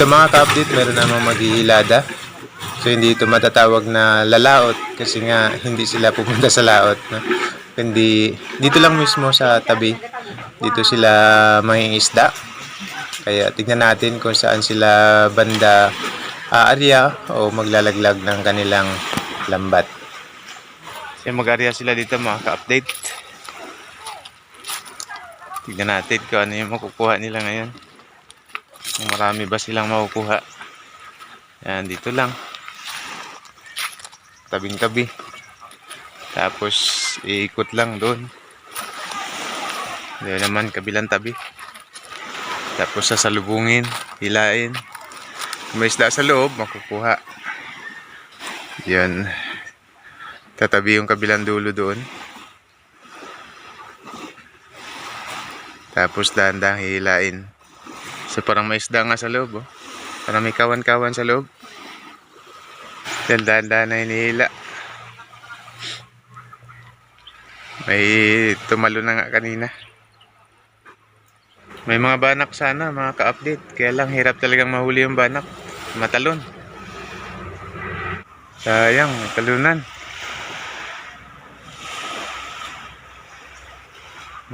Dito mga ka-update, meron namang maghihilada. So hindi ito matatawag na lalaot kasi nga hindi sila pupunta sa laot. No? Kundi dito lang mismo sa tabi. Dito sila mangingisda. Kaya tignan natin kung saan sila banda aarya o maglalaglag ng kanilang lambat. Kaya mag-arya sila dito mga ka-update. Tignan natin kung ano yung makukuha nila ngayon. Kung marami ba silang makukuha. Yan, dito lang. Tabing tabi. Tapos, iikot lang doon. Doon naman, kabilang tabi. Tapos, sasalubungin, hilain. May isda sa loob, makukuha. Yan. Tatabi yung kabilang dulo doon. Tapos, dahan-dahan hihilain. So parang may isda nga sa loob, oh. Parang may kawan-kawan sa loob. Dahil dahan-dahan na hinihila. May tumalo na nga kanina. May mga banak sana, mga ka-update. Kaya lang, hirap talagang mahuli yung banak. Matalon. Sayang, talunan.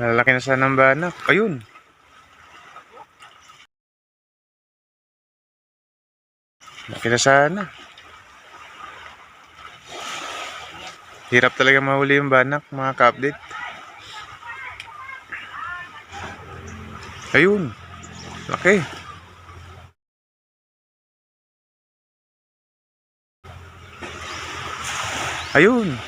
Malalaki na sana ang banak. Ayun. Laki na sana. Hirap talaga mahuli yung banak, mga ka-update. Ayun. Laki. Ayun.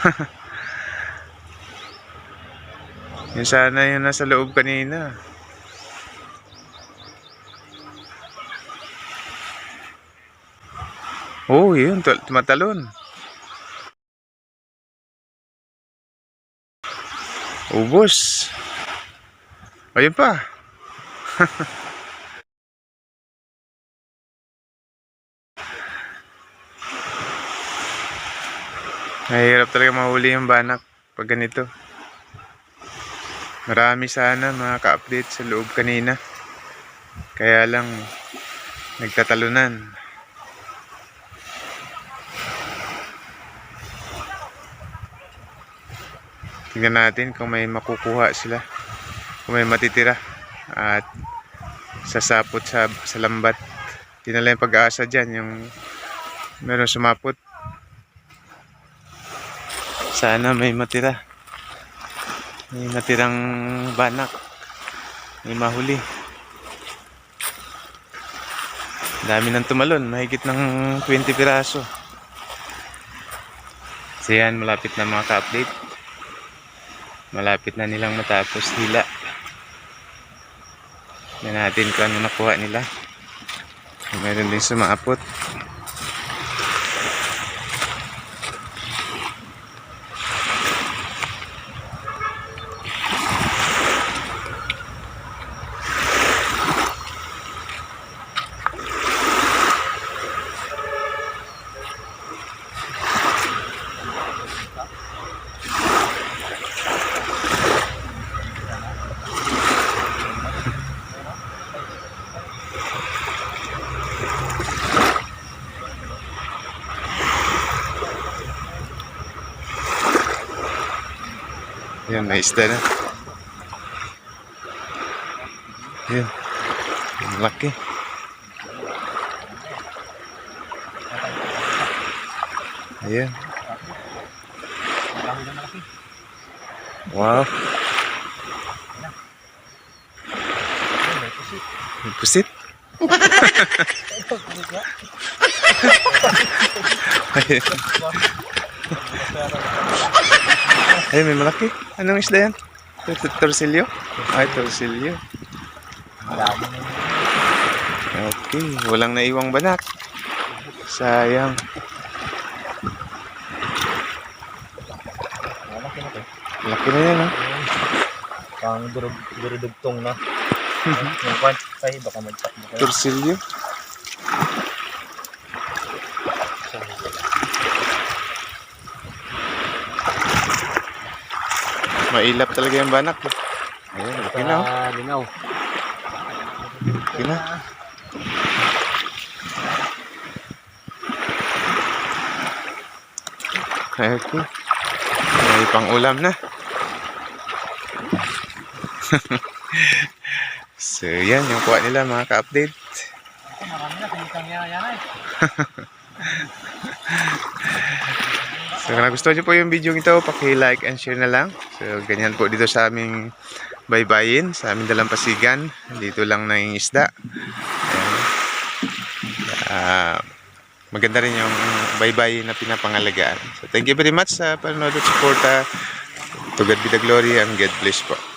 Yun sana yung nasa loob kanina. Oh, yun. Tumatalon. Ubus. Ayun pa. Mahirap talaga mahuli yung banak pag ganito. Marami sana mga ka-update sa loob kanina. Kaya lang nagtatalunan. Tingnan natin kung may makukuha sila. Kung may matitira. At sasapot sa, sa lambat. Hindi na lang pag-aasa dyan. Yung meron sumapot. Sana may matira. May matirang banak. May mahuli. Dami ng tumalon. Mahigit ng 20 piraso. So yan, malapit na mga ka-update malapit na nilang matapos hila. Na natin kung ano nakuha nila. Meron din sumaapot Yan, may isda na. Yan. Ang laki. Ayan. Wow. May pusit. Ayan. Ay, may malaki. Anong isda yan? Tor- Torsilyo? Ay, torsilyo. Okay, walang naiwang banak. Sayang. Laki na yan, ha? Pang durug durudugtong na. Yung kwan, ay baka magtakbo kayo. Torsilyo. Mailap talaga yung banak. Ayun, laki. Na, oh. Lingaw. Okay na. Okay. May pang ulam na. so, yan yung kuha nila mga ka-update. Marami na, sinikang yan ay. So, kung nagustuhan nyo po yung video ito, paki-like and share na lang. So, ganyan po dito sa aming baybayin, sa aming dalampasigan. Dito lang nangingisda. Ayan. Ah, maganda rin yung baybayin na pinapangalagaan. So, thank you very much sa panonood at suporta. To God be the glory and God bless po.